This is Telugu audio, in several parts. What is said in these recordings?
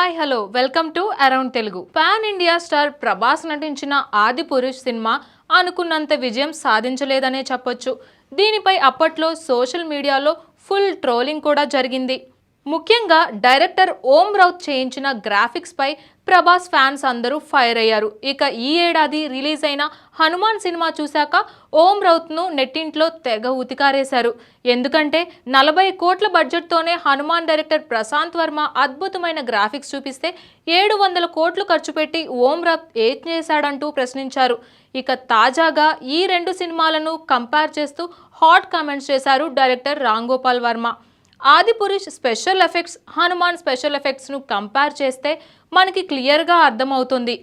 Hi hello. Welcome to around Telugu. Pan India star Prabhas నటించిన ఆది పురుష్ సినిమా అనుకున్నంత విజయం సాధించలేదనే చెప్పొచ్చు. దీనిపై అప్పట్లో సోషల్ మీడియాలో ఫుల్ ట్రోలింగ్ కూడా జరిగింది. ముఖ్యంగా డైరెక్టర్ ఓం రౌత్ చేయించిన గ్రాఫిక్స్ పై ప్రభాస్ ఫ్యాన్స్ అందరూ ఫైర్ అయ్యారు. ఇక ఈ ఏడాది రిలీజ్ అయిన హనుమాన్ సినిమా చూశాక ఓం రౌత్ను నెట్టింట్లో తెగ ఉతికారేశారు. ఎందుకంటే నలభై కోట్ల బడ్జెట్తోనే హనుమాన్ డైరెక్టర్ ప్రశాంత్ వర్మ అద్భుతమైన గ్రాఫిక్స్ చూపిస్తే ఏడు వందల కోట్లు ఖర్చు పెట్టి ఓం రౌత్ ఏం చేశాడంటూ ప్రశ్నించారు. ఇక తాజాగా ఈ రెండు సినిమాలను కంపేర్ చేస్తూ హాట్ కామెంట్స్ చేశారు director Ram Gopal Varma. Adipurush special effects Hanuman special ఎఫెక్ట్స్ను compare చేస్తే మనకి క్లియర్గా అర్థమవుతుంది.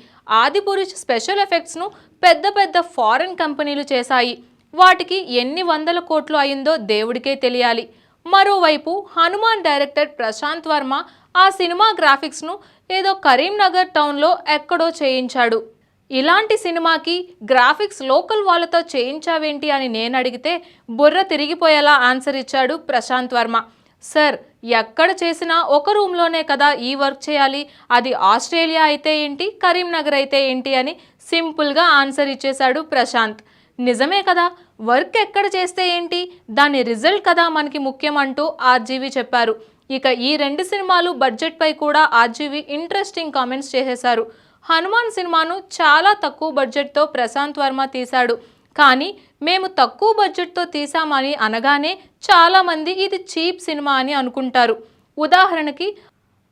ఆదిపురుష్ స్పెషల్ ఎఫెక్ట్స్ను పెద్ద పెద్ద ఫారెన్ కంపెనీలు చేశాయి. వాటికి ఎన్ని వందల కోట్లు అయిందో దేవుడికే తెలియాలి. మరోవైపు హనుమాన్ డైరెక్టర్ ప్రశాంత్ వర్మ ఆ సినిమా గ్రాఫిక్స్ను ఏదో కరీంనగర్ టౌన్లో ఎక్కడో చేయించాడు. ఇలాంటి సినిమాకి గ్రాఫిక్స్ లోకల్ వాళ్ళతో చేయించావేంటి అని నేను అడిగితే బుర్ర తిరిగిపోయేలా ఆన్సర్ ఇచ్చాడు ప్రశాంత్ వర్మ. సార్ ఎక్కడ చేసినా ఒక రూమ్లోనే కదా ఈ వర్క్ చేయాలి. అది ఆస్ట్రేలియా అయితే ఏంటి కరీంనగర్ అయితే ఏంటి అని సింపుల్గా ఆన్సర్ ఇచ్చేశాడు ప్రశాంత్. నిజమే కదా వర్క్ ఎక్కడ చేస్తే ఏంటి దాని రిజల్ట్ కదా మనకి ముఖ్యం అంటూ ఆర్జీవి చెప్పారు. ఇక ఈ రెండు సినిమాలు బడ్జెట్పై కూడా ఆర్జీవి ఇంట్రెస్టింగ్ కామెంట్స్ చేసేశారు. హనుమాన్ సినిమాను చాలా తక్కువ బడ్జెట్తో ప్రశాంత్ వర్మ తీశాడు. కానీ మేము తక్కువ బడ్జెట్తో తీసామని అనగానే చాలామంది ఇది చీప్ సినిమా అని అనుకుంటారు. ఉదాహరణకి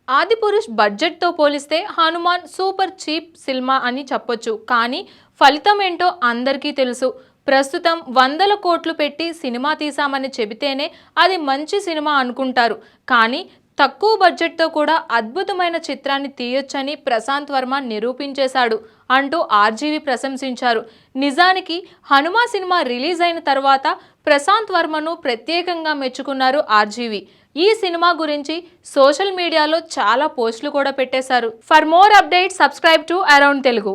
ఆదిపురుష్ బడ్జెట్తో పోలిస్తే హనుమాన్ సూపర్ చీప్ సినిమా అని చెప్పొచ్చు. కానీ ఫలితం ఏంటో అందరికీ తెలుసు. ప్రస్తుతం వందల కోట్లు పెట్టి సినిమా తీసామని చెబితేనే అది మంచి సినిమా అనుకుంటారు. కానీ తక్కువ బడ్జెట్తో కూడా అద్భుతమైన చిత్రాన్ని తీయొచ్చని ప్రశాంత్ వర్మ నిరూపించేశాడు అంటూ ఆర్జీవి ప్రశంసించారు. నిజానికి హనుమా సినిమా రిలీజ్ అయిన తర్వాత ప్రశాంత్ వర్మను ప్రత్యేకంగా మెచ్చుకున్నారు ఆర్జీవి. ఈ సినిమా గురించి సోషల్ మీడియాలో చాలా పోస్టులు కూడా పెట్టేశారు. For more update subscribe to around Telugu.